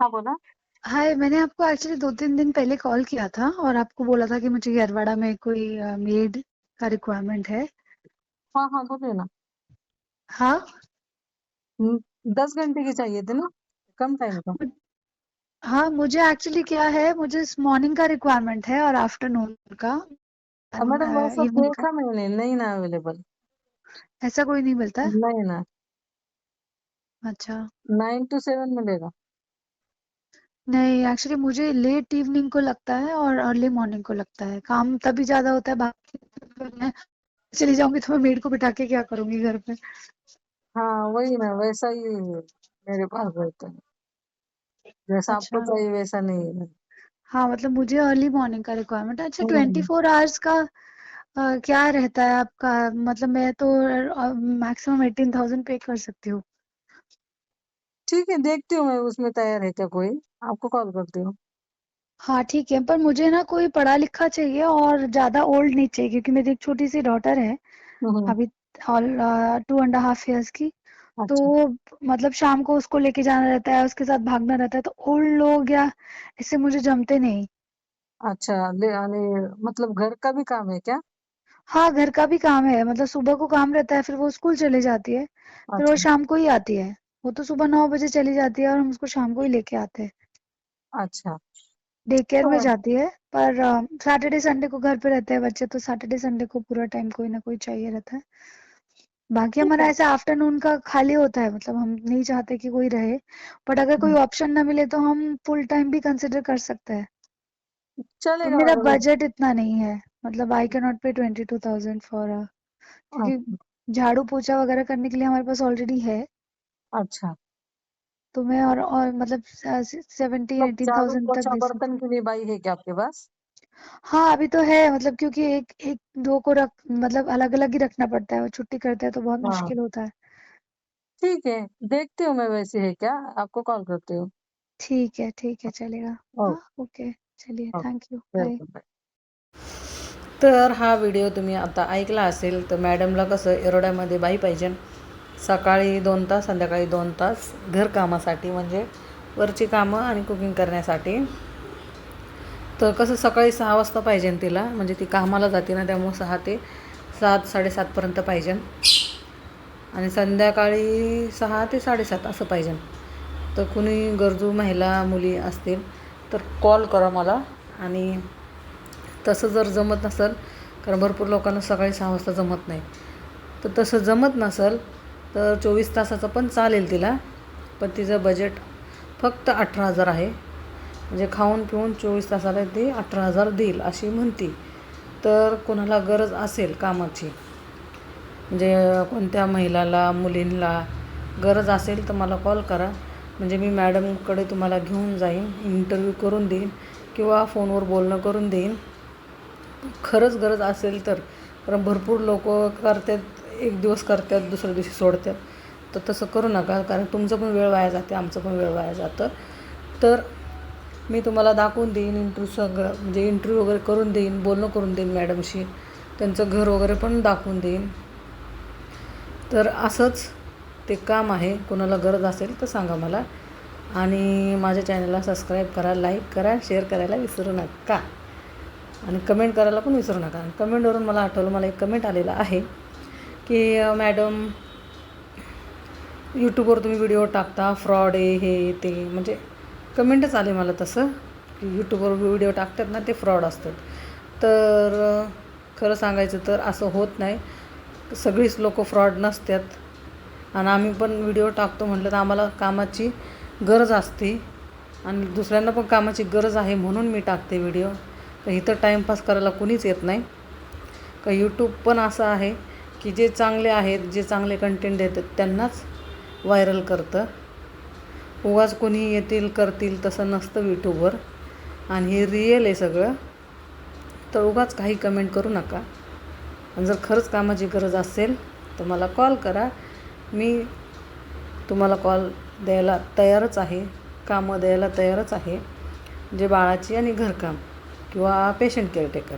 हाँ बोला। हाय मैंने आपको एक्चुअली दो तीन दिन पहले कॉल किया था और आपको बोला था कि मुझे यरवाड़ा में कोई मेड का रिक्वायरमेंट है। हाँ हाँ बोलिए ना। हाँ? हम्म, दस घंटे की चाहिए थी ना? कम टाइम का। मु- हाँ मुझे एक्चुअली क्या है मुझे मॉर्निंग का रिक्वायरमेंट है और आफ्टरनून का। अब मैडम वैसा इवनिंग का। देखा मैंने नहीं ना अवेलेबल ऐसा कोई नहीं मिलता? है नहीं ना। अच्छा। नाइन टू सेवन मिलेगा। नहीं एक्चुअली मुझे लेट इवनिंग को लगता है और अर्ली मॉर्निंग को लगता है। काम तभी ज़्यादा होता है बाकी तो मैं चली जाऊँगी तो मैं मेड को बिठा के क्या करूँगी घर पे? हाँ वही ना वैसा ही मेरे पास रहता है। जैसा आपको अच्छा। चाहिए वैसा नहीं है। हाँ मतलब मुझे अर्ली मॉर्निंग का रिक्वायरमेंट है। अच्छा ट्वेंटी हम्म, फोर आवर्स का अ, क्या रहता है आपका? मतलब मैं तो मैक्सिमम एटीन थाउज़ेंड पे कर सकती हूँ। ठीक है देखती हूँ मैं उसमें तैयार है क्या कोई। आपको कॉल करती हूँ। हाँ ठीक है पर मुझे ना कोई पढ़ा लिखा चाहिए और ज़्यादा ओल्ड नहीं चाहिए क्योंकि मेरी एक छोटी सी डॉटर है हम्म, अभी टू एंड हाफ़ इयर्स की। तो अच्छा। मतलब शाम को उसको लेके जाना रहता है उसके साथ भागना रहता है तो ओल्ड लोग या इससे मुझे जमते नहीं। अच्छा ले यानी मतलब घर का भी काम है क्या? हाँ घर का भी काम है मतलब सुबह को काम रहता है फिर वो स्कूल चले जाती है फिर वो अच्छा। शाम को ही आती है। वो तो सुबह नौ बजे चली जाती है और हम उसको शाम को ही लेके आते हैं। अच्छा। डे केयर में तो जाती है पर सैटरडे संडे को घर पे रहते हैं बच्चे तो सैटरडे संडे को पूरा टाइम कोई ना कोई चाहिए रहता है। बाकी हमारा ऐसा आफ्टरनून का खाली होता है मतलब हम नहीं चाहते कि कोई रहे बट अगर कोई हम्म, ऑप्शन ना मिले तो हम फुल टाइम भी कंसिडर कर सकते हैं। चलेगा मेरा मैडम बजट इतना नहीं है मतलब I can not pay twenty two thousand for क्योंकि अच्छा। झाड़ू पोछा वगैरह करने के लिए हमारे पास ऑलरेडी है अच्छा। तो मैं और और मतलब सेवेंटीन एटीन झाड़ू थाउज़ेंड तक पोछा दे सकती बर्तन के लिए बाई है क्या आपके पास? हाँ अभी तो है मतलब क्योंकि एक एक दो को रख मतलब अलग अलग ही रखना पड़ता है वो छुट्टी करते हैं तो बहुत हाँ। मुश्किल होता है। ठीक है देखती हूँ मैं वैसे है क्या आपको कॉल करती हूँ। ठीक है ठीक है चलेगा। हाँ ओके ओके चलिए okay thank you bye welcome तर हा व्हिडिओ तुम्ही आता ऐकला असेल तर मॅडमला कसं एरोड्यामध्ये बाई पाहिजे. सकाळी दोन तास संध्याकाळी दोन तास घरकामासाठी म्हणजे वरची कामं आणि कुकिंग करण्यासाठी. तर कसं सकाळी सहा वाजता पाहिजे तिला म्हणजे ती कामाला जाते ना त्यामुळं सहा ते सात साडेसातपर्यंत पाहिजे. आणि संध्याकाळी सहा ते साडेसात असं पाहिजे. तर कुणी गरजू महिला मुली असतील तर कॉल करा मला. आणि तसं जर जमत नसेल कारण भरपूर लोकांना सकाळी सहा वाजता जमत नाही. तर तसं जमत नसेल तर चोवीस तासाचं पण चालेल तिला. पण तिचं बजेट फक्त अठरा हजार आहे. म्हणजे खाऊन पिऊन चोवीस तासाला ती अठरा हजार देईल अशी म्हणती. तर कोणाला गरज असेल कामाची म्हणजे कोणत्या महिलाला मुलींना गरज असेल तर मला कॉल करा. म्हणजे मी मॅडमकडे तुम्हाला घेऊन जाईन इंटरव्ह्यू करून देईन किंवा फोनवर बोलणं करून देईन. खरंच गरज असेल तर. कारण भरपूर लोक करतात एक दिवस करतात दुसऱ्या दिवशी सोडतात. तर तसं करू नका कारण तुमचं पण वेळ वाया जाते आमचं पण वेळ वाया जातं. तर मी तुम्हाला दाखवून देईन इंटरव्ह्यू सगळं म्हणजे इंटरव्ह्यू वगैरे करून देईन बोलणं करून देईन मॅडमशी. त्यांचं घर वगैरे पण दाखवून देईन. तर असंच ते काम आहे कोणाला गरज असेल तर सांगा मला. आणि माझ्या चॅनलला सबस्क्राईब करा लाईक करा शेअर करायला विसरू नका. आणि कमेंट करायला पण विसरू नका. आणि कमेंटवरून मला आठवलं मला एक कमेंट आलेला आहे. की मॅडम यूट्यूबवर तुम्ही व्हिडिओ टाकता फ्रॉड आहे हे ते म्हणजे कमेंटच आले मला तसं की यूट्यूबवर व्हिडिओ टाकतात ना ते फ्रॉड असतात. तर खरं सांगायचं तर असं होत नाही. सगळीच लोक फ्रॉड नसतात. आणि आम्ही पण व्हिडिओ टाकतो म्हटलं तर आम्हाला कामाची गरज असते. आणि दुसऱ्यांना पण कामाची गरज आहे म्हणून मी टाकते व्हिडिओ तर इथं टाईमपास करायला कुणीच येत नाही. का यूट्यूब पण असं आहे. की जे चांगले आहेत जे चांगले कंटेंट देतात त्यांनाच व्हायरल करतं. उगाच कोणी येतील करतील तसं नसतं यूट्यूबवर. आणि हे रिअल आहे सगळं. तर उगाच काही कमेंट करू नका. आणि जर खरंच कामाची गरज असेल तर मला कॉल करा. मी तुम्हाला कॉल द्यायला तयारच आहे. कामं द्यायला तयारच आहे. जे बाळाची आणि घरकाम किंवा पेशंट केअरटेकर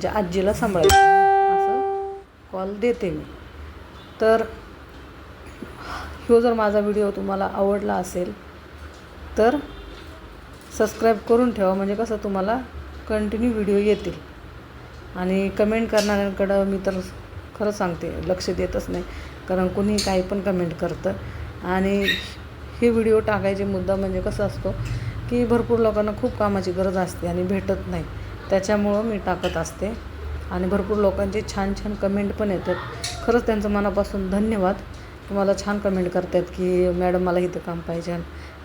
जे आजीला सांभाळायचं. कॉल देते मी. तर ह्यो जर माझा व्हिडिओ तुम्हाला आवडला असेल तर सबस्क्राईब करून ठेवा. म्हणजे कसं तुम्हाला कंटिन्यू व्हिडिओ येतील. आणि कमेंट करणाऱ्यांकडं मी तर खरं सांगते लक्ष देतच नाही. कारण कुणी काही पण कमेंट करतं. आणि हे व्हिडिओ टाकायचे मुद्दा म्हणजे कसं असतो की भरपूर लोकांना खूप कामाची गरज असते आणि भेटत नाही. त्याच्यामुळं मी टाकत असते. आणि भरपूर लोकांचे छान छान कमेंट पण येतात. खरंच त्यांचं मनापासून धन्यवाद. तुम्हाला छान कमेंट करतात की मॅडम मला इथं काम पाहिजे.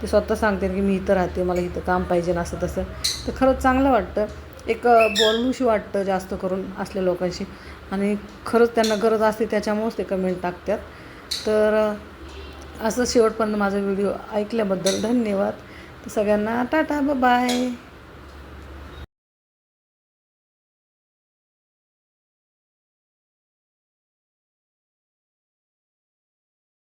ते स्वतः सांगतात की मी इथं राहते मला इथं काम पाहिजे असं तसं. तर खरंच चांगलं वाटतं. एक बोलूशी वाटतं जास्त करून असल्या लोकांशी. आणि खरंच त्यांना गरज असते त्याच्यामुळेच ते कमेंट टाकतात. तर असं शेवटपर्यंत माझा व्हिडिओ ऐकल्याबद्दल धन्यवाद. सगळ्यांना टाटा बाय